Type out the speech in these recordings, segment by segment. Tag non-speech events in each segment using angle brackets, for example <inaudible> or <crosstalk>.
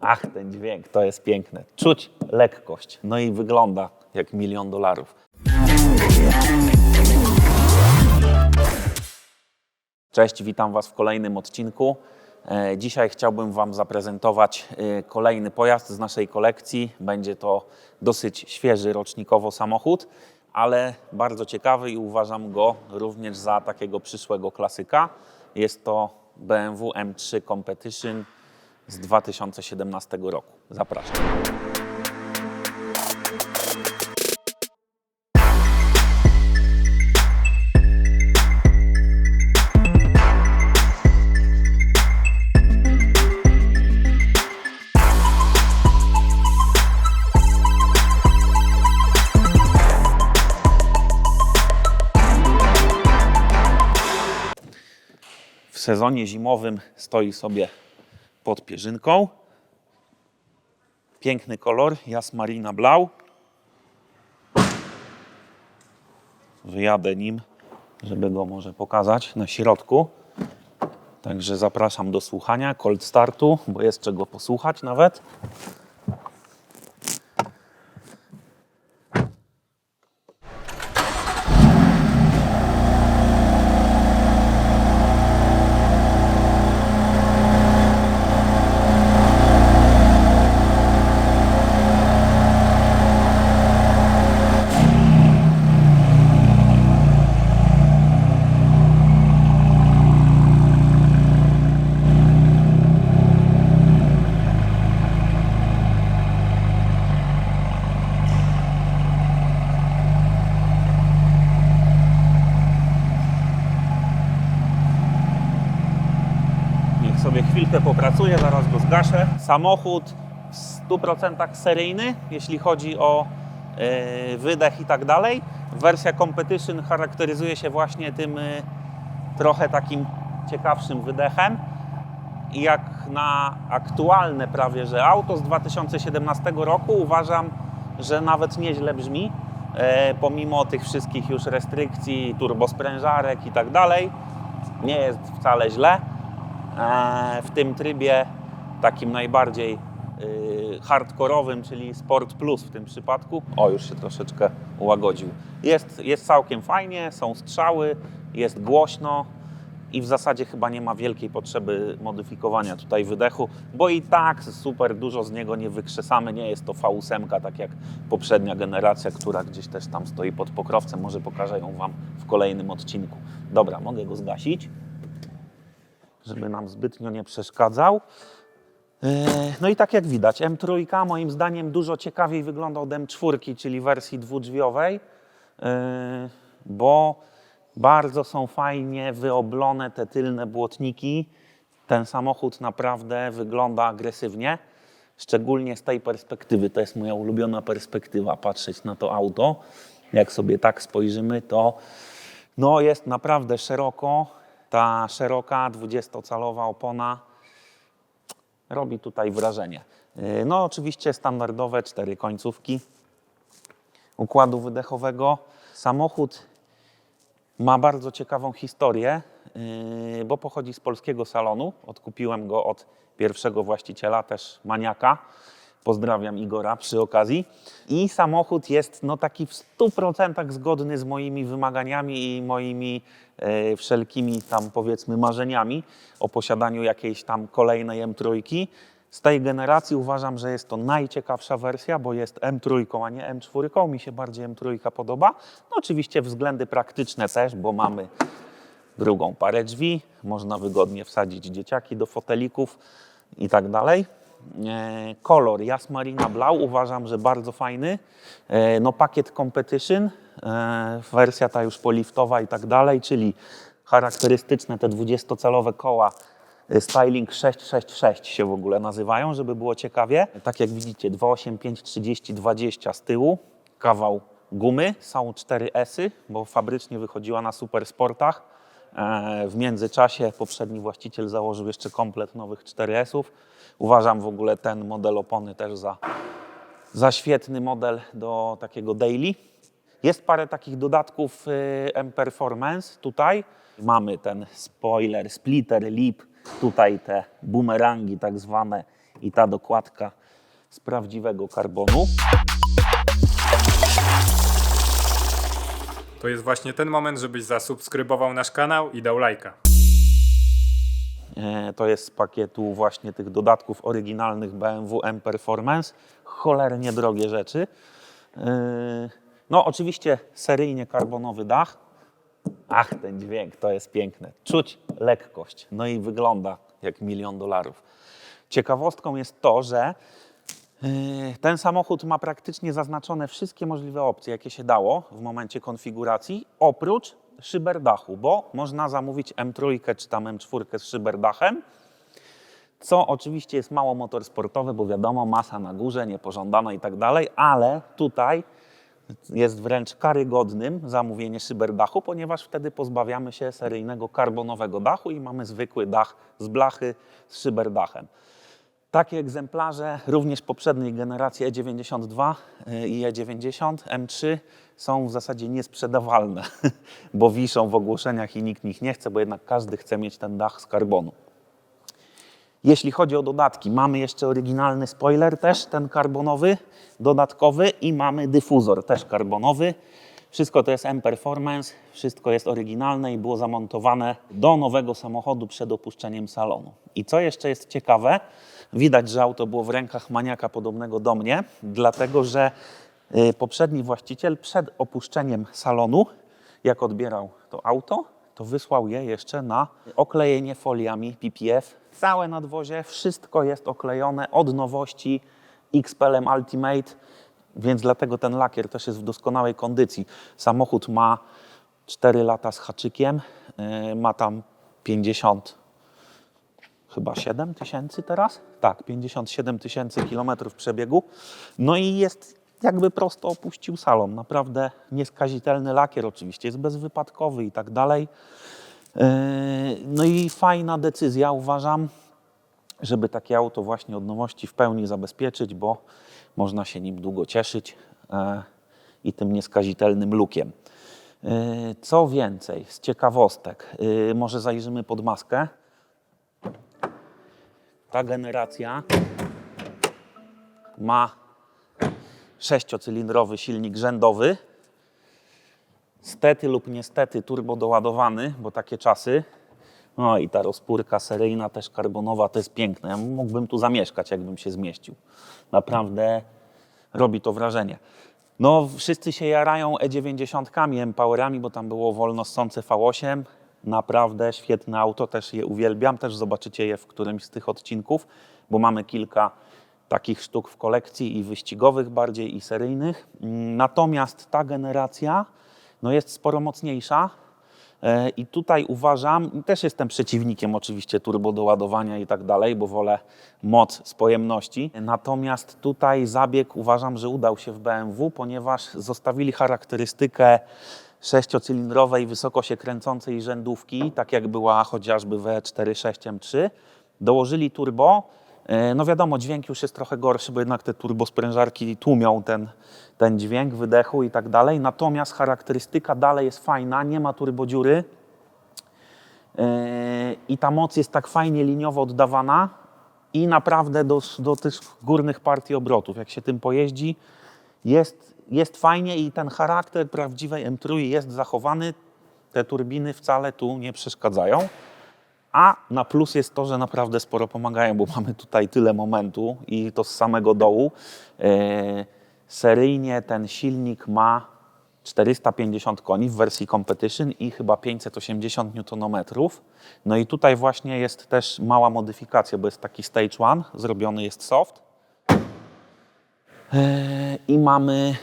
Ach, ten dźwięk, to jest piękne. Czuć lekkość. No i wygląda jak milion dolarów. Cześć, witam Was w kolejnym odcinku. E, Dzisiaj chciałbym Wam zaprezentować e, kolejny pojazd z naszej kolekcji. Będzie to dosyć świeży rocznikowo samochód, ale bardzo ciekawy i uważam go również za takiego przyszłego klasyka. Jest to BMW M3 Competition z 2017 roku. Zapraszam. w sezonie zimowym stoi sobie pod pierzynką. Piękny kolor, jasmarina blau. Wyjadę nim, żeby go może pokazać na środku. Także zapraszam do słuchania, cold startu, bo jest czego posłuchać nawet. Niech sobie chwilkę popracuje, zaraz go zgaszę. Samochód w 100% seryjny, jeśli chodzi o e, wydech i tak dalej. Wersja Competition charakteryzuje się właśnie tym e, trochę takim ciekawszym wydechem. I jak na aktualne prawie że auto z 2017 roku uważam, że nawet nieźle brzmi, e, pomimo tych wszystkich już restrykcji, turbosprężarek i tak dalej. Nie jest wcale źle. W tym trybie takim najbardziej y, hardkorowym, czyli Sport Plus w tym przypadku. O, już się troszeczkę ułagodził. Jest, jest całkiem fajnie, są strzały, jest głośno i w zasadzie chyba nie ma wielkiej potrzeby modyfikowania tutaj wydechu, bo i tak super dużo z niego nie wykrzesamy. Nie jest to V8, tak jak poprzednia generacja, która gdzieś też tam stoi pod pokrowcem. Może pokażę ją Wam w kolejnym odcinku. Dobra, mogę go zgasić żeby nam zbytnio nie przeszkadzał. Yy, No i tak jak widać, M3 moim zdaniem dużo ciekawiej wygląda od M4, czyli wersji dwudrzwiowej, yy, bo bardzo są fajnie wyoblone te tylne błotniki. Ten samochód naprawdę wygląda agresywnie, szczególnie z tej perspektywy. To jest moja ulubiona perspektywa, patrzeć na to auto. Jak sobie tak spojrzymy, to no jest naprawdę szeroko. Ta szeroka 20-calowa opona robi tutaj wrażenie. Yy, No oczywiście standardowe cztery końcówki układu wydechowego. Samochód ma bardzo ciekawą historię, yy, bo pochodzi z polskiego salonu. Odkupiłem go od pierwszego właściciela, też maniaka. Pozdrawiam Igora przy okazji. I samochód jest no, taki w 100% zgodny z moimi wymaganiami i moimi e, wszelkimi tam powiedzmy marzeniami o posiadaniu jakiejś tam kolejnej M3. Z tej generacji uważam, że jest to najciekawsza wersja, bo jest M3, a nie M4. Mi się bardziej M3 podoba. No oczywiście względy praktyczne też, bo mamy drugą parę drzwi, można wygodnie wsadzić dzieciaki do fotelików i tak dalej. E, Kolor jasmarina blau uważam, że bardzo fajny. E, No pakiet competition, e, wersja ta już poliftowa i tak dalej, czyli charakterystyczne te 20-calowe koła Styling 666 się w ogóle nazywają, żeby było ciekawie. Tak jak widzicie 285 30 20 z tyłu, kawał gumy, są 4 esy, bo fabrycznie wychodziła na supersportach. E, W międzyczasie poprzedni właściciel założył jeszcze komplet nowych 4S-ów. Uważam w ogóle ten model opony też za, za świetny model do takiego daily. Jest parę takich dodatków y, M-Performance tutaj. Mamy ten spoiler, splitter, lip, tutaj te bumerangi tak zwane i ta dokładka z prawdziwego karbonu. To jest właśnie ten moment, żebyś zasubskrybował nasz kanał i dał lajka. E, To jest z pakietu właśnie tych dodatków oryginalnych BMW M Performance. Cholernie drogie rzeczy. E, No oczywiście seryjnie karbonowy dach. Ach, ten dźwięk, to jest piękne. Czuć lekkość. No i wygląda jak milion dolarów. Ciekawostką jest to, że ten samochód ma praktycznie zaznaczone wszystkie możliwe opcje, jakie się dało w momencie konfiguracji, oprócz szyberdachu, bo można zamówić M3 czy tam M4 z szyberdachem, co oczywiście jest mało motorsportowe, bo wiadomo, masa na górze, niepożądana i tak dalej, ale tutaj jest wręcz karygodnym zamówienie szyberdachu, ponieważ wtedy pozbawiamy się seryjnego karbonowego dachu i mamy zwykły dach z blachy z szyberdachem. Takie egzemplarze, również poprzedniej generacji E92 i E90 M3 są w zasadzie niesprzedawalne, <laughs> bo wiszą w ogłoszeniach i nikt ich nie chce, bo jednak każdy chce mieć ten dach z karbonu. Jeśli chodzi o dodatki, mamy jeszcze oryginalny spoiler, też ten karbonowy, dodatkowy i mamy dyfuzor, też karbonowy. Wszystko to jest M-Performance, wszystko jest oryginalne i było zamontowane do nowego samochodu przed opuszczeniem salonu. I co jeszcze jest ciekawe, widać, że auto było w rękach maniaka podobnego do mnie, dlatego że y, poprzedni właściciel przed opuszczeniem salonu, jak odbierał to auto, to wysłał je jeszcze na oklejenie foliami PPF. Całe nadwozie, wszystko jest oklejone od nowości XPLM Ultimate, więc dlatego ten lakier też jest w doskonałej kondycji. Samochód ma 4 lata z haczykiem, yy, ma tam 50 chyba 7 tysięcy teraz? Tak, 57 tysięcy kilometrów przebiegu. No i jest jakby prosto opuścił salon. Naprawdę nieskazitelny lakier oczywiście, jest bezwypadkowy i tak dalej. Yy, No i fajna decyzja uważam, żeby takie auto właśnie od nowości w pełni zabezpieczyć, bo można się nim długo cieszyć e, i tym nieskazitelnym lukiem. E, Co więcej, z ciekawostek, e, może zajrzymy pod maskę. Ta generacja ma sześciocylindrowy silnik rzędowy, stety lub niestety turbo doładowany, bo takie czasy. No i ta rozpórka seryjna, też karbonowa, to jest piękne. Ja mógłbym tu zamieszkać, jakbym się zmieścił. Naprawdę robi to wrażenie. No, wszyscy się jarają E90 M-Powerami, bo tam było wolno ssące V8. Naprawdę świetne auto, też je uwielbiam. Też zobaczycie je w którymś z tych odcinków, bo mamy kilka takich sztuk w kolekcji i wyścigowych bardziej i seryjnych. Mm, Natomiast ta generacja no jest sporo mocniejsza. E, I tutaj uważam, też jestem przeciwnikiem oczywiście turbo doładowania i tak dalej, bo wolę moc z pojemności. Natomiast tutaj zabieg uważam, że udał się w BMW, ponieważ zostawili charakterystykę sześciocylindrowej, wysoko się kręcącej rzędówki, tak jak była chociażby w E46 M3. Dołożyli turbo. E, No wiadomo, dźwięk już jest trochę gorszy, bo jednak te turbosprężarki tłumią ten, ten dźwięk wydechu i tak dalej. Natomiast charakterystyka dalej jest fajna, nie ma turbodziury. Yy, I ta moc jest tak fajnie liniowo oddawana i naprawdę do, do tych górnych partii obrotów. Jak się tym pojeździ, jest, jest fajnie i ten charakter prawdziwej M3 jest zachowany. Te turbiny wcale tu nie przeszkadzają. A na plus jest to, że naprawdę sporo pomagają, bo mamy tutaj tyle momentu i to z samego dołu. E, seryjnie ten silnik ma 450 koni w wersji Competition i chyba 580 Nm. No i tutaj właśnie jest też mała modyfikacja, bo jest taki Stage 1, zrobiony jest soft. E, I mamy,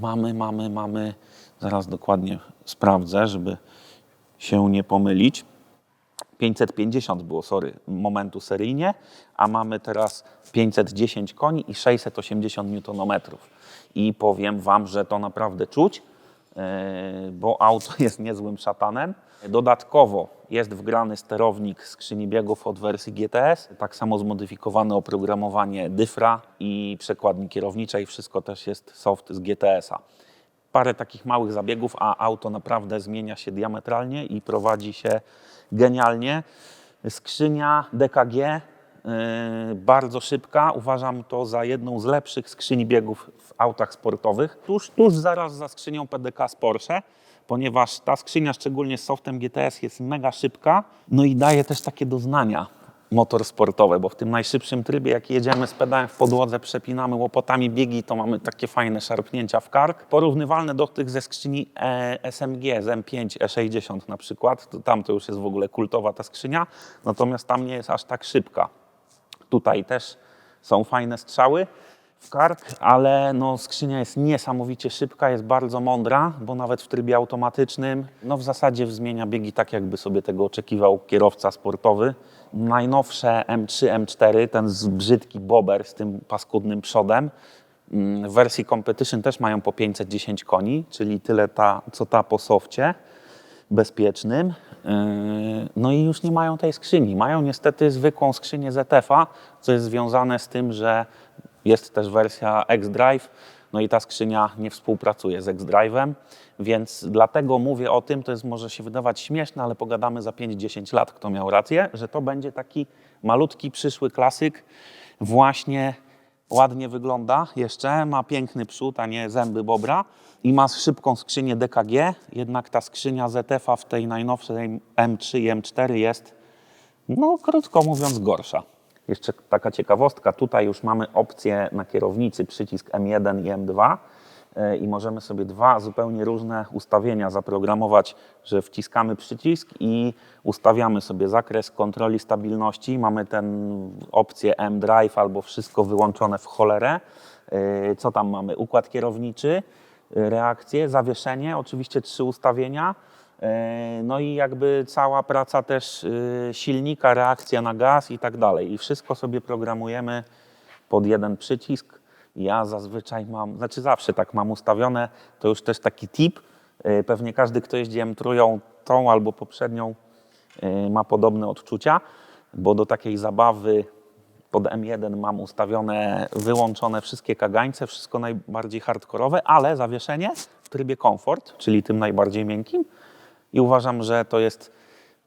mamy, mamy, mamy, zaraz dokładnie sprawdzę, żeby się nie pomylić. 550 było, sorry, momentu seryjnie, a mamy teraz 510 koni i 680 Nm. I powiem Wam, że to naprawdę czuć, e, bo auto <laughs> jest niezłym szatanem. Dodatkowo jest wgrany sterownik skrzyni biegów od wersji GTS, tak samo zmodyfikowane oprogramowanie dyfra i przekładni kierowniczej, wszystko też jest soft z GTS-a parę takich małych zabiegów, a auto naprawdę zmienia się diametralnie i prowadzi się genialnie. Skrzynia DKG Yy, bardzo szybka. Uważam to za jedną z lepszych skrzyni biegów w autach sportowych. Tuż, tuż zaraz za skrzynią PDK z Porsche, ponieważ ta skrzynia, szczególnie z softem GTS, jest mega szybka. No i daje też takie doznania motorsportowe, bo w tym najszybszym trybie, jak jedziemy z pedałem w podłodze, przepinamy łopotami biegi, to mamy takie fajne szarpnięcia w kark. Porównywalne do tych ze skrzyni e, SMG, z M5 E60 na przykład. Tam to już jest w ogóle kultowa ta skrzynia, natomiast tam nie jest aż tak szybka. Tutaj też są fajne strzały w kark, ale no, skrzynia jest niesamowicie szybka, jest bardzo mądra, bo nawet w trybie automatycznym no, w zasadzie zmienia biegi tak, jakby sobie tego oczekiwał kierowca sportowy. Najnowsze M3, M4, ten brzydki bober z tym paskudnym przodem, mm, w wersji Competition też mają po 510 koni, czyli tyle ta, co ta po softie bezpiecznym. Yy, No i już nie mają tej skrzyni. Mają niestety zwykłą skrzynię ZF-a, co jest związane z tym, że jest też wersja X-Drive, no i ta skrzynia nie współpracuje z X-Drive'em, więc dlatego mówię o tym, to jest może się wydawać śmieszne, ale pogadamy za 5-10 lat, kto miał rację, że to będzie taki malutki, przyszły klasyk, właśnie ładnie wygląda jeszcze, ma piękny przód, a nie zęby bobra i ma szybką skrzynię DKG, jednak ta skrzynia ZF-a w tej najnowszej M3 i M4 jest, no krótko mówiąc, gorsza. Jeszcze taka ciekawostka, tutaj już mamy opcję na kierownicy, przycisk M1 i M2 e, i możemy sobie dwa zupełnie różne ustawienia zaprogramować, że wciskamy przycisk i ustawiamy sobie zakres kontroli stabilności. Mamy ten opcję M-Drive albo wszystko wyłączone w cholerę. E, Co tam mamy? Układ kierowniczy, reakcje, zawieszenie, oczywiście trzy ustawienia. E, No i jakby cała praca też y, silnika, reakcja na gaz i tak dalej. I wszystko sobie programujemy pod jeden przycisk. Ja zazwyczaj mam, znaczy zawsze tak mam ustawione, to już też taki tip. Y, Pewnie każdy, kto jeździ M3, tą albo poprzednią, y, ma podobne odczucia, bo do takiej zabawy pod M1 mam ustawione, wyłączone wszystkie kagańce, wszystko najbardziej hardkorowe, ale zawieszenie w trybie komfort, czyli tym najbardziej miękkim. I uważam, że to jest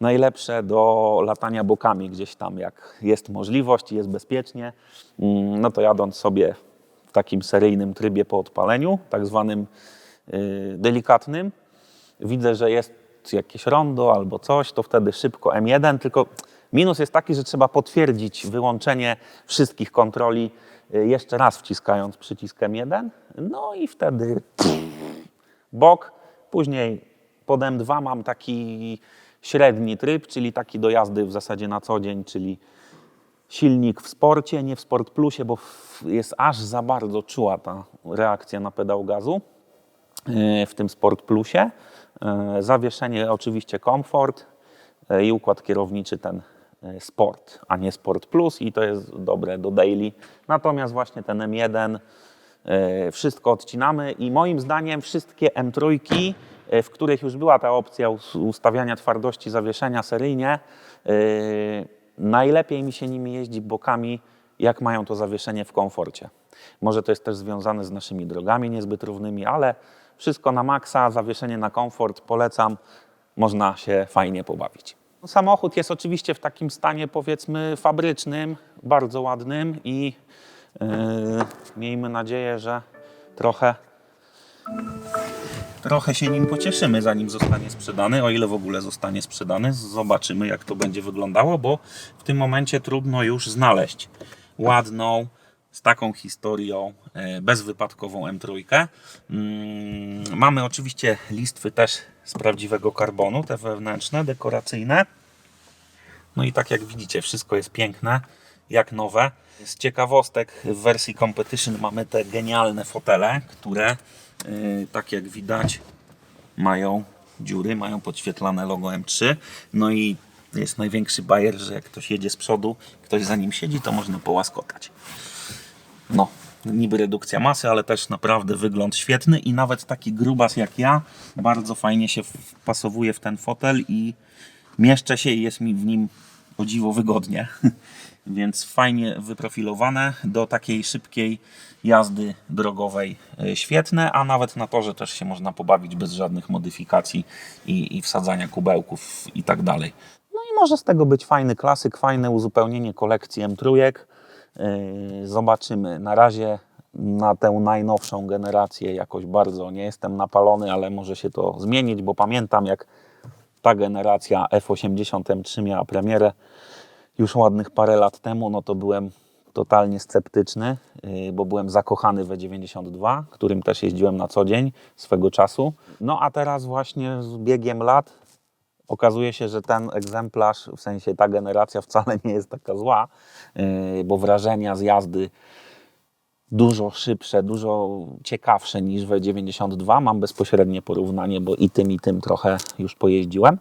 najlepsze do latania bokami gdzieś tam, jak jest możliwość i jest bezpiecznie. Mm, No to jadąc sobie w takim seryjnym trybie po odpaleniu, tak zwanym y, delikatnym, widzę, że jest jakieś rondo albo coś, to wtedy szybko M1, tylko minus jest taki, że trzeba potwierdzić wyłączenie wszystkich kontroli y, jeszcze raz wciskając przycisk M1, no i wtedy bok, później pod M2 mam taki średni tryb, czyli taki do jazdy w zasadzie na co dzień, czyli silnik w sporcie, nie w Sport Plusie, bo jest aż za bardzo czuła ta reakcja na pedał gazu e, w tym Sport Plusie. E, Zawieszenie oczywiście komfort e, i układ kierowniczy ten Sport, a nie Sport Plus i to jest dobre do daily. Natomiast właśnie ten M1 e, wszystko odcinamy i moim zdaniem wszystkie M3, e, w których już była ta opcja us- ustawiania twardości zawieszenia seryjnie, e, najlepiej mi się nimi jeździ bokami, jak mają to zawieszenie w komforcie. Może to jest też związane z naszymi drogami niezbyt równymi, ale wszystko na maksa, zawieszenie na komfort, polecam, można się fajnie pobawić. No, Samochód jest oczywiście w takim stanie powiedzmy fabrycznym, bardzo ładnym i yy, miejmy nadzieję, że trochę Trochę się nim pocieszymy, zanim zostanie sprzedany, o ile w ogóle zostanie sprzedany. Zobaczymy, jak to będzie wyglądało, bo w tym momencie trudno już znaleźć ładną, z taką historią, e, bezwypadkową M3. Mm, Mamy oczywiście listwy też z prawdziwego karbonu, te wewnętrzne, dekoracyjne. No i tak jak widzicie, wszystko jest piękne, jak nowe. Z ciekawostek w wersji Competition mamy te genialne fotele, które tak jak widać mają dziury, mają podświetlane logo M3. No i jest największy bajer, że jak ktoś jedzie z przodu, ktoś za nim siedzi, to można połaskotać. No, niby redukcja masy, ale też naprawdę wygląd świetny i nawet taki grubas jak ja bardzo fajnie się wpasowuje w ten fotel i mieszczę się i jest mi w nim o dziwo wygodnie. <laughs> Więc fajnie wyprofilowane do takiej szybkiej jazdy drogowej e, świetne, a nawet na torze też się można pobawić bez żadnych modyfikacji i, i wsadzania kubełków i tak dalej. No i może z tego być fajny klasyk, fajne uzupełnienie kolekcji M3. Yy, Zobaczymy. Na razie na tę najnowszą generację jakoś bardzo nie jestem napalony, ale może się to zmienić, bo pamiętam jak ta generacja F80 M3 miała premierę już ładnych parę lat temu, no to byłem totalnie sceptyczny, yy, bo byłem zakochany w E92, którym też jeździłem na co dzień swego czasu. No a teraz właśnie z biegiem lat okazuje się, że ten egzemplarz, w sensie ta generacja wcale nie jest taka zła, yy, bo wrażenia z jazdy dużo szybsze, dużo ciekawsze niż w 92. Mam bezpośrednie porównanie, bo i tym, i tym trochę już pojeździłem.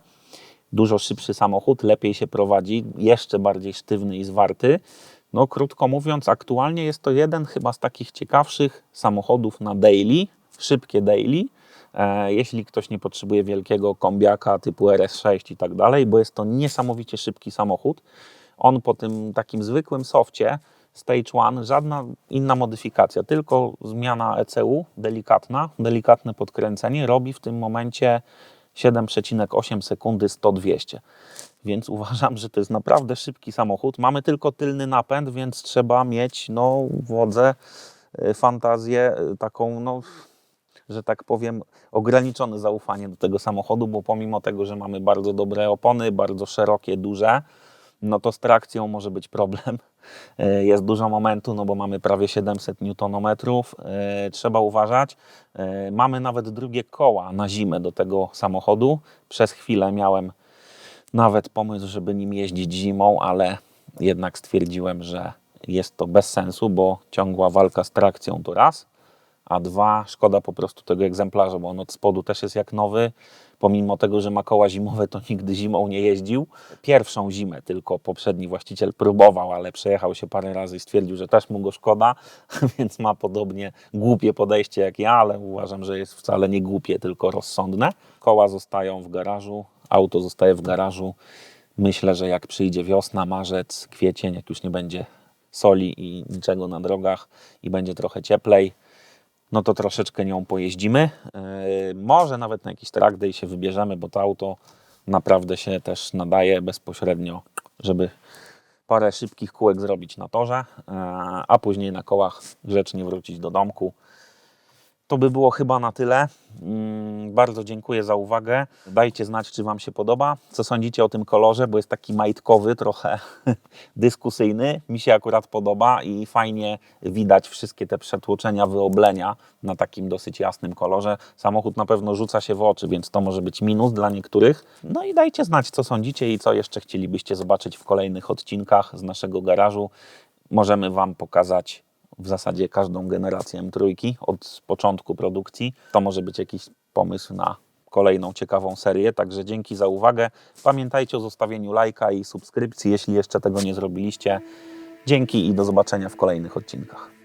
Dużo szybszy samochód, lepiej się prowadzi, jeszcze bardziej sztywny i zwarty. No, krótko mówiąc, aktualnie jest to jeden chyba z takich ciekawszych samochodów na daily, szybkie daily. E, jeśli ktoś nie potrzebuje wielkiego kombiaka typu RS6 i tak dalej, bo jest to niesamowicie szybki samochód. On po tym takim zwykłym softie Stage 1, żadna inna modyfikacja, tylko zmiana ECU delikatna, delikatne podkręcenie robi w tym momencie 7,8 sekundy 100-200. Więc <laughs> uważam, że to jest naprawdę szybki samochód. Mamy tylko tylny napęd, więc trzeba mieć no, wodze, y, fantazję y, taką, no, że tak powiem, ograniczone zaufanie do tego samochodu, bo pomimo tego, że mamy bardzo dobre opony, bardzo szerokie, duże, no to z trakcją może być problem. E, Jest dużo momentu, no bo mamy prawie 700 Nm. E, Trzeba uważać. E, Mamy nawet drugie koła na zimę do tego samochodu. Przez chwilę miałem nawet pomysł, żeby nim jeździć zimą, ale jednak stwierdziłem, że jest to bez sensu, bo ciągła walka z trakcją to raz, a dwa, szkoda po prostu tego egzemplarza, bo on od spodu też jest jak nowy. Pomimo tego, że ma koła zimowe, to nigdy zimą nie jeździł. Pierwszą zimę tylko poprzedni właściciel próbował, ale przejechał się parę razy i stwierdził, że też mu go szkoda, <laughs> więc ma podobnie głupie podejście jak ja, ale uważam, że jest wcale nie głupie, tylko rozsądne. Koła zostają w garażu, auto zostaje w garażu. Myślę, że jak przyjdzie wiosna, marzec, kwiecień, jak już nie będzie soli i niczego na drogach i będzie trochę cieplej, no to troszeczkę nią pojeździmy. Yy, może nawet na jakiś track day się wybierzemy, bo to auto naprawdę się też nadaje bezpośrednio, żeby parę szybkich kółek zrobić na torze, yy, a później na kołach grzecznie wrócić do domku. To by było chyba na tyle. Mm, Bardzo dziękuję za uwagę. Dajcie znać, czy Wam się podoba. Co sądzicie o tym kolorze, bo jest taki majtkowy, trochę <laughs> dyskusyjny. Mi się akurat podoba i fajnie widać wszystkie te przetłoczenia, wyoblenia na takim dosyć jasnym kolorze. Samochód na pewno rzuca się w oczy, więc to może być minus dla niektórych. No i dajcie znać, co sądzicie i co jeszcze chcielibyście zobaczyć w kolejnych odcinkach z naszego garażu. Możemy Wam pokazać w zasadzie każdą generację M3 od początku produkcji. To może być jakiś pomysł na kolejną ciekawą serię, także dzięki za uwagę. Pamiętajcie o zostawieniu lajka i subskrypcji, jeśli jeszcze tego nie zrobiliście. Dzięki i do zobaczenia w kolejnych odcinkach.